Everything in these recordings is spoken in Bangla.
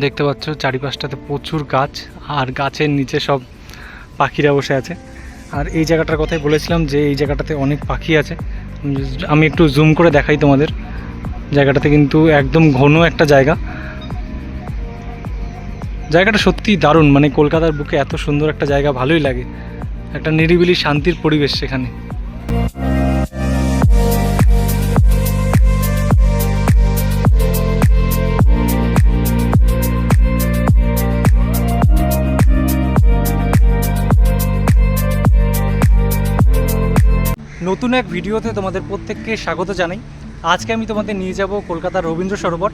দেখতে পাচ্ছ চারিপাশটাতে প্রচুর গাছ আর গাছের নিচে সব পাখিরা বসে আছে। আর এই জায়গাটার কথাই বলেছিলাম যে এই জায়গাটাতে অনেক পাখি আছে। আমি একটু জুম করে দেখাই তোমাদের। জায়গাটাতে কিন্তু একদম ঘন একটা জায়গা। জায়গাটা সত্যিই দারুণ মানে কলকাতার বুকে এত সুন্দর একটা জায়গা, ভালোই লাগে। একটা নিরিবিলি শান্তির পরিবেশ সেখানে। নতুন এক ভিডিওতে তোমাদের প্রত্যেককে স্বাগত জানাই। আজকে আমি তোমাদের নিয়ে যাব কলকাতার রবীন্দ্র সরোবর,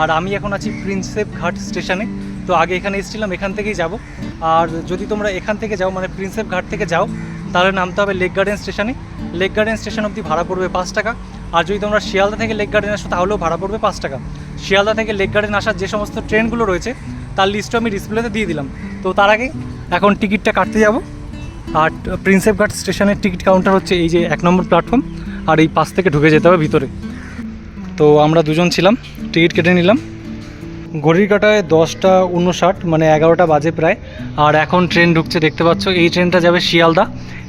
আর আমি এখন আছি প্রিন্সেপ ঘাট স্টেশনে। তো আগে এখানে এসেছিলাম, এখান থেকেই যাব। আর যদি তোমরা এখান থেকে যাও মানে প্রিন্সেপ ঘাট থেকে যাও, তাহলে নামতে হবে লেক গার্ডেন স্টেশনে। লেক গার্ডেন স্টেশন অবধি ভাড়া পড়বে পাঁচ টাকা। আর যদি তোমরা শিয়ালদা থেকে লেক গার্ডেন আসো, তাহলেও ভাড়া পড়বে পাঁচ টাকা। শিয়ালদা থেকে লেক গার্ডেন আসার যে সমস্ত ট্রেনগুলো রয়েছে, তার লিস্টও আমি ডিসপ্লেতে দিয়ে দিলাম। তো তার আগে এখন টিকিটটা কাটতে যাব। আর প্রিন্সেপ ঘাট স্টেশনের টিকিট কাউন্টার হচ্ছে এই যে এক নম্বর প্ল্যাটফর্ম আর এই পাশ থেকে ঢুকে যেতে হবে ভিতরে। তো আমরা দুজন ছিলাম, টিকিট কেটে নিলাম। ঘড়ির কাটায় দশটা উনষাট মানে এগারোটা বাজে প্রায়, আর এখন ট্রেন ঢুকছে, দেখতে পাচ্ছ, এই ট্রেনটা যাবে শিয়ালদা।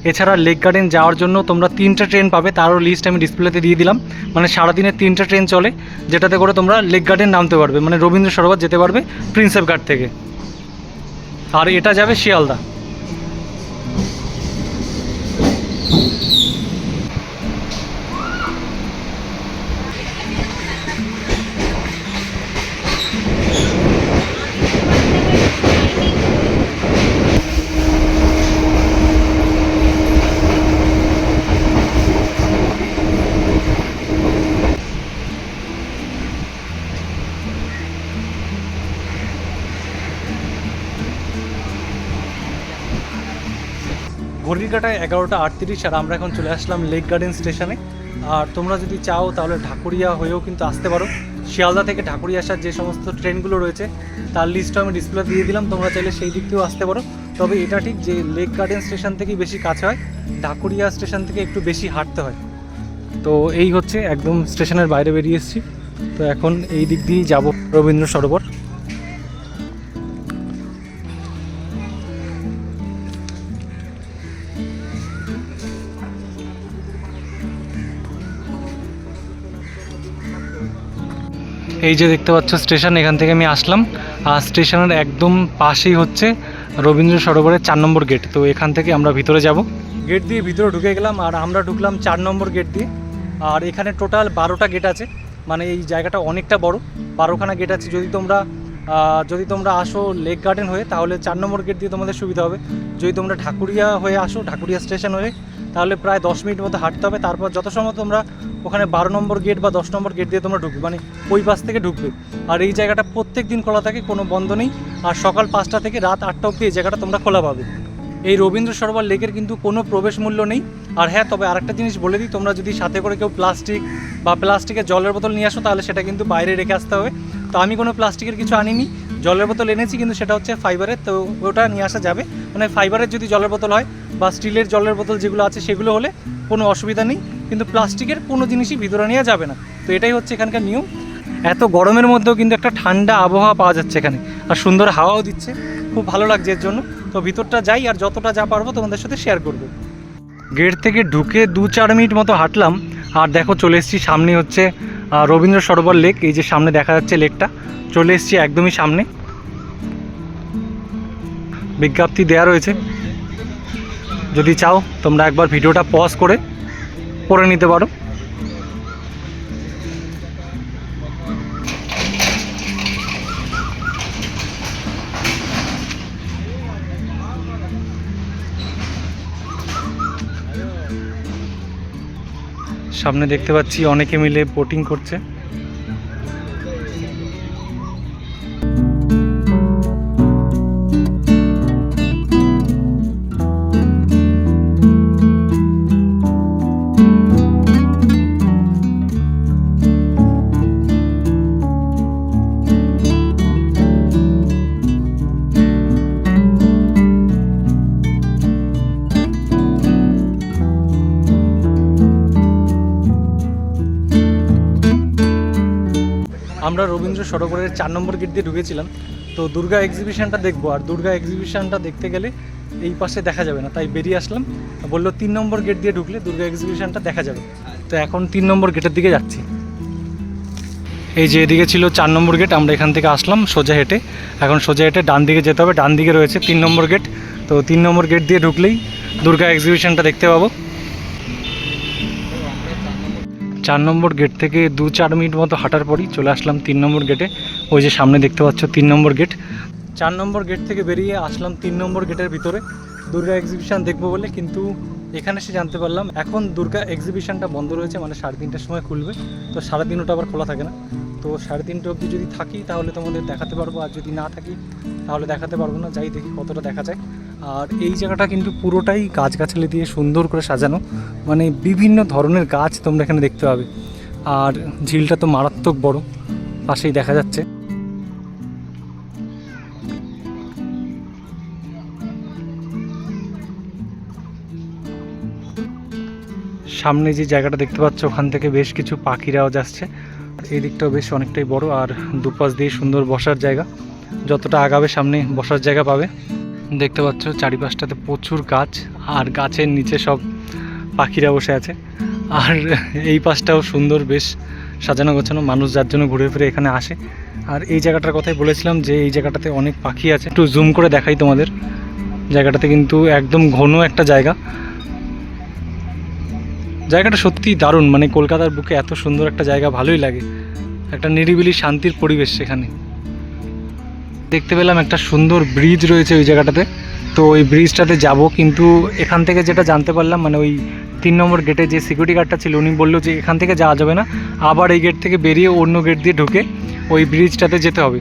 এছাড়া লেক গার্ডেন যাওয়ার জন্য তোমরা তিনটা ট্রেন পাবে, তারও লিস্ট আমি ডিসপ্লেতে দিয়ে দিলাম। মানে সারাদিনের তিনটা ট্রেন চলে, যেটাতে করে তোমরা লেক গার্ডেন নামতে পারবে মানে রবীন্দ্র সরোবর যেতে পারবে প্রিন্সেপ ঘাট থেকে। আর এটা যাবে শিয়ালদা। ঘড়ির কাটায় এগারোটা আটত্রিশ আর আমরা এখন চলে আসলাম লেক গার্ডেন স্টেশনে আর তোমরা যদি চাও তাহলে ঢাকুরিয়া হয়েও কিন্তু আসতে পারো। শিয়ালদা থেকে ঢাকুরিয়া আসার যে সমস্ত ট্রেনগুলো রয়েছে, তার লিস্টও আমি ডিসপ্লে দিয়ে দিলাম। তোমরা চাইলে সেই দিক থেকেও আসতে পারো। তবে এটা ঠিক যে লেক গার্ডেন স্টেশন থেকেই বেশি কাছে হয়, ঢাকুরিয়া স্টেশন থেকে একটু বেশি হাঁটতে হয়। তো এই হচ্ছে একদম স্টেশনের বাইরে বেরিয়ে এসেছি। তো এখন এই দিক দিয়েই যাব রবীন্দ্র সরোবর। এই যে দেখতে পাচ্ছ স্টেশন, এখান থেকে আমি আসলাম। আর স্টেশনের একদম পাশেই হচ্ছে রবীন্দ্র সরোবরের চার নম্বর গেট। তো এখান থেকে আমরা ভিতরে যাব। গেট দিয়ে ভিতরে ঢুকে গেলাম আর আমরা ঢুকলাম চার নম্বর গেট দিয়ে। আর এখানে টোটাল বারোটা গেট আছে। মানে এই জায়গাটা অনেকটা বড়। বারোখানা গেট আছে। যদি তোমরা যদি তোমরা আসো লেক গার্ডেন হয়ে, তাহলে চার নম্বর গেট দিয়ে তোমাদের সুবিধা হবে। যদি তোমরা ঢাকুরিয়া হয়ে আসো, ঢাকুরিয়া স্টেশন হয়ে তাহলে প্রায় দশ মিনিট মতো হাঁটতে হবে। তারপর যত সময় তোমরা ওখানে বারো নম্বর গেট বা দশ নম্বর গেট দিয়ে তোমরা ঢুকবে। মানে ওই পাশ থেকে ঢুকবে। আর এই জায়গাটা প্রত্যেক দিন খোলা থাকে, কোনো বন্ধ নেই। আর সকাল পাঁচটা থেকে রাত আটটা অবধি এই জায়গাটা তোমরা খোলা পাবে। এই রবীন্দ্র সরোবর লেকের কিন্তু কোনো প্রবেশ মূল্য নেই। আর হ্যাঁ তবে আরেকটা জিনিস বলে দিই, তোমরা যদি সাথে করে কেউ প্লাস্টিক বা প্লাস্টিকের জলের বোতল নিয়ে আসো, তাহলে সেটা কিন্তু বাইরে রেখে আসতে হবে। তো আমি কোনো প্লাস্টিকের কিছু আনিনি। জলের বোতল এনেছি, কিন্তু সেটা হচ্ছে ফাইবারের তো ওটা নিয়ে আসা যাবে। মানে ফাইবারের যদি জলের বোতল হয় বা স্টিলের জলের বোতল যেগুলো আছে সেগুলো হলে কোনো অসুবিধা নেই, কিন্তু প্লাস্টিকের কোনো জিনিসই ভিতরে নেওয়া যাবে না। তো এটাই হচ্ছে এখানকার নিয়ম। এত গরমের মধ্যেও কিন্তু একটা ঠান্ডা আবহাওয়া পাওয়া যাচ্ছে এখানে। আর সুন্দর হাওয়াও দিচ্ছে। খুব ভালো লাগছে এর জন্য। তো ভিতরটা যাই, আর যতটা যা পারব তোমাদের সাথে শেয়ার করব। গেট থেকে ঢুকে দু চার মিনিট মতো হাঁটলাম, আর দেখো চলে এসেছি, সামনে হচ্ছে রবীন্দ্র সরোবর লেক, এই যে সামনে দেখা যাচ্ছে লেকটা, চলে এসছি একদমই সামনে। বিজ্ঞপ্তি দেয়া রয়েছে। যদি চাও, তোমরা একবার ভিডিওটা পজ করে, পড়ে নিতে পারো। সামনে দেখতে পাচ্ছি অনেকে মিলে বোটিং করছে। আমরা রবীন্দ্র সরোবরের চার নম্বর গেট দিয়ে ঢুকেছিলাম। তো দুর্গা এক্সিবিশনটা দেখব, আর দুর্গা এক্সিবিশনটা দেখতে গেলে এই পাশে দেখা যাবে না, তাই বেরিয়ে আসলাম। বলল তিন নম্বর গেট দিয়ে ঢুকলে দুর্গা এক্সিবিশনটা দেখা যাবে। তো এখন তিন নম্বর গেটের দিকে যাচ্ছি। এই যে এদিকে ছিল চার নম্বর গেট, আমরা এখান থেকে আসলাম সোজা হেঁটে। এখন সোজা হেঁটে ডান দিকে যেতে হবে, ডান দিকে রয়েছে তিন নম্বর গেট। তো তিন নম্বর গেট দিয়ে ঢুকলেই দুর্গা এক্সিবিশনটা দেখতে পাবো। চার নম্বর গেট থেকে দু চার মিনিট মতো হাঁটার পরই চলে আসলাম তিন নম্বর গেটে। ওই যে সামনে দেখতে পাচ্ছ তিন নম্বর গেট। চার নম্বর গেট থেকে বেরিয়ে আসলাম তিন নম্বর গেটের ভিতরে। দুর্গা এক্সিবিশান দেখব বলে, কিন্তু এখানে এসে জানতে পারলাম, এখন দুর্গা এক্সিবিশনটা বন্ধ রয়েছে মানে সাড়ে তিনটার সময় খুলবে। তো সারাদিন ওটা আবার খোলা থাকে না। তো সাড়ে তিনটে অবধি যদি থাকি, তাহলে তোমাদের দেখাতে পারব। আর যদি না থাকি, তাহলে দেখাতে পারব না। যাই দেখি কতটা দেখা যায়। আর এই জায়গাটা কিন্তু পুরোটাই গাছগাছালি দিয়ে সুন্দর করে সাজানো। মানে বিভিন্ন ধরনের গাছ তোমরা এখানে দেখতে পাবে। আর ঝিলটা তো মারাত্মক বড়, পাশেই দেখা যাচ্ছে। সামনে যে জায়গাটা দেখতে পাচ্ছ, ওখান থেকে বেশ কিছু পাখিরাও যাচ্ছে। এই দিকটাও বেশ অনেকটাই বড় আর দুপাশ দিয়ে সুন্দর বসার জায়গা। যতটা আগাবে সামনে বসার জায়গা পাবে। দেখতে পাচ্ছ, চারিপাশটাতে প্রচুর গাছ আর গাছের নিচে সব পাখিরা বসে আছে। আর এই পাশটাও সুন্দর বেশ সাজানো গোছানো। মানুষ যার জন্য ঘুরে ফিরে এখানে আসে। আর এই জায়গাটার কথাই বলেছিলাম যে এই জায়গাটাতে অনেক পাখি আছে। একটু জুম করে দেখাই তোমাদের। জায়গাটাতে কিন্তু একদম ঘন একটা জায়গা। জায়গাটা সত্যিই দারুণ। মানে কলকাতার বুকে এত সুন্দর একটা জায়গা, ভালোই লাগে। একটা নিরিবিলি শান্তির পরিবেশ সেখানে। দেখতে পেলাম একটা সুন্দর ব্রিজ রয়েছে ওই জায়গাটাতে। তো ওই ব্রিজটাতে যাব কিন্তু এখান থেকে যেটা জানতে পারলাম মানে ওই তিন নম্বর গেটে যে সিকিউরিটি গার্ডটা ছিল, উনি বলল যে এখান থেকে যাওয়া যাবে না। আবার এই গেট থেকে বেরিয়ে অন্য গেট দিয়ে ঢুকে ওই ব্রিজটাতে যেতে হবে।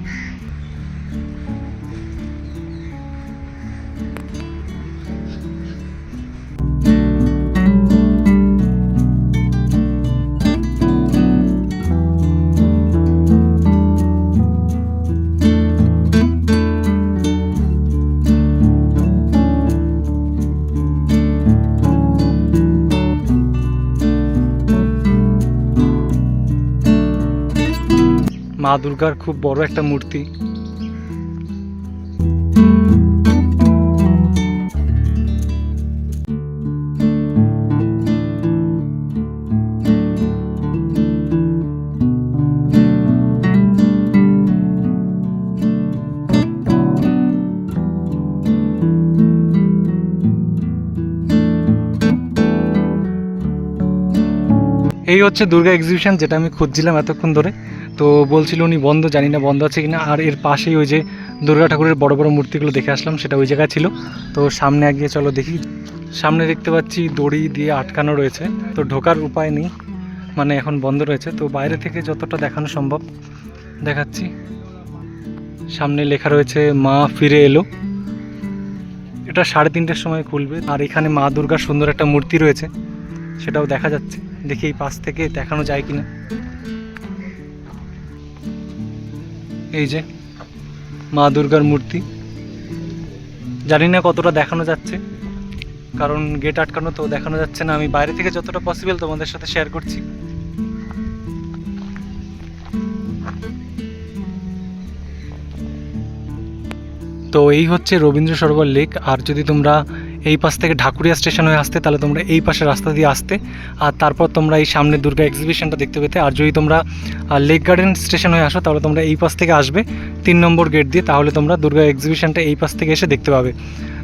মা দুর্গার খুব বড় একটা মূর্তি। এই হচ্ছে দুর্গা এক্সিবিশন যেটা আমি খুঁজছিলাম এতক্ষণ ধরে। তো বলছিল উনি, বন্ধ, জানি না বন্ধ আছে কিনা। আর এর পাশেই ওই যে দুর্গা ঠাকুরের বড় বড় মূর্তিগুলো দেখে আসলাম, সেটা ওই জায়গায় ছিল। তো সামনে এগিয়ে চলো দেখি। সামনে দেখতে পাচ্ছি দড়ি দিয়ে আটকানো রয়েছে। তো ঢোকার উপায় নেই মানে এখন বন্ধ রয়েছে। তো বাইরে থেকে যতটা দেখানো সম্ভব, দেখাচ্ছি। সামনে লেখা রয়েছে, মা ফিরে এলো। এটা সাড়ে তিনটের সময় খুলবে। আর এখানে মা দুর্গার সুন্দর একটা মূর্তি রয়েছে, সেটাও দেখা যাচ্ছে। দেখি এই পাশ থেকে দেখানো যায় কিনা। এই যে, মা দুর্গার মূর্তি। জানি না কতটা দেখানো যাচ্ছে, কারণ গেট আটকানো তো দেখানো যাচ্ছে না। আমি বাইরে থেকে যতটা পসিবল তোমাদের সাথে শেয়ার করছি। তো এই হচ্ছে রবীন্দ্র সরোবর লেক আর যদি তোমরা এই পাশ থেকে ঢাকুরিয়া স্টেশন হয়ে আসতে, তাহলে তোমরা এই পাশে রাস্তা দিয়ে আসতে। আর তারপর তোমরা এই সামনে দুর্গা এক্সিবিশনটা দেখতে পেতে। আর যদি তোমরা লেক গার্ডেন স্টেশন হয়ে আসো, তাহলে তোমরা এই পাশ থেকে আসবে তিন নম্বর গেট দিয়ে। তাহলে তোমরা দুর্গা এক্সিবিশনটা এই পাশ থেকে এসে দেখতে পাবে।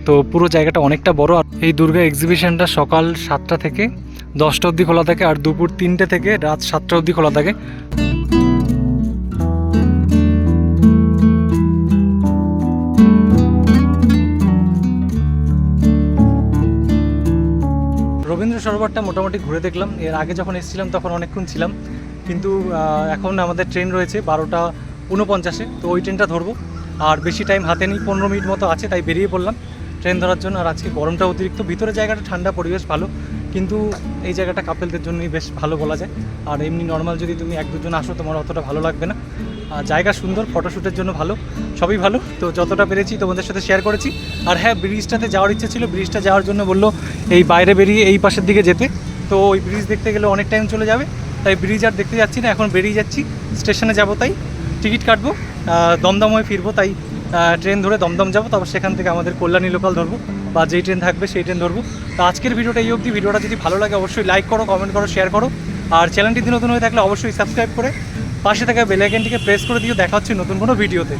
তো পুরো জায়গাটা অনেকটা বড়। আর এই দুর্গা এক্সিবিশনটা সকাল সাতটা থেকে দশটা অবধি খোলা থাকে, আর দুপুর তিনটে থেকে রাত সাতটা অবধি খোলা থাকে। রবীন্দ্র সরোবরটা মোটামুটি ঘুরে দেখলাম। এর আগে যখন এসেছিলাম তখন অনেকক্ষণ ছিলাম। কিন্তু এখন আমাদের ট্রেন রয়েছে বারোটা উনপঞ্চাশে তো ওই ট্রেনটা ধরবো। আর বেশি টাইম হাতে নেই, পনেরো মিনিট মতো আছে, তাই বেরিয়ে পড়লাম ট্রেন ধরার জন্য। আর আজকে গরমটা অতিরিক্ত। ভিতরে জায়গাটা ঠান্ডা, পরিবেশ ভালো। কিন্তু এই জায়গাটা কাপেলদের জন্যই বেশ ভালো বলা যায়। আর এমনি নর্মাল যদি তুমি এক দুজন আসো, তোমার অতটা ভালো লাগবে না। জায়গা সুন্দর ফটোশ্যুটের জন্য ভালো, সবই ভালো। তো যতটা পেরেছি তোমাদের সাথে শেয়ার করেছি। আর হ্যাঁ ব্রিজটাতে যাওয়ার ইচ্ছে ছিল ব্রিজটা যাওয়ার জন্য বলল এই বাইরে বেরিয়ে এই পাশের দিকে যেতে। তো ওই ব্রিজ দেখতে গেলে অনেক টাইম চলে যাবে, তাই ব্রিজ আর দেখতে যাচ্ছি না, এখন বেরিয়ে যাচ্ছি স্টেশনে যাব তাই। টিকিট কাটবো দমদম হয়ে ফিরবো তাই। ট্রেন ধরে দমদম যাব, তারপর সেখান থেকে আমাদের কল্যাণী লোকাল ধরবো, বা যেই ট্রেন থাকবে সেই ট্রেন ধরবো। তো আজকের ভিডিওটা এই অবধি। ভিডিওটা যদি ভালো লাগে, অবশ্যই লাইক করো কমেন্ট করো শেয়ার করো। আর চ্যানেলটি নতুন হয়ে থাকলে অবশ্যই সাবস্ক্রাইব করে পাশে থাকা বেলাইকেনটিকে প্রেস করে দিয়ে দেখা হচ্ছে নতুন কোনো ভিডিওতে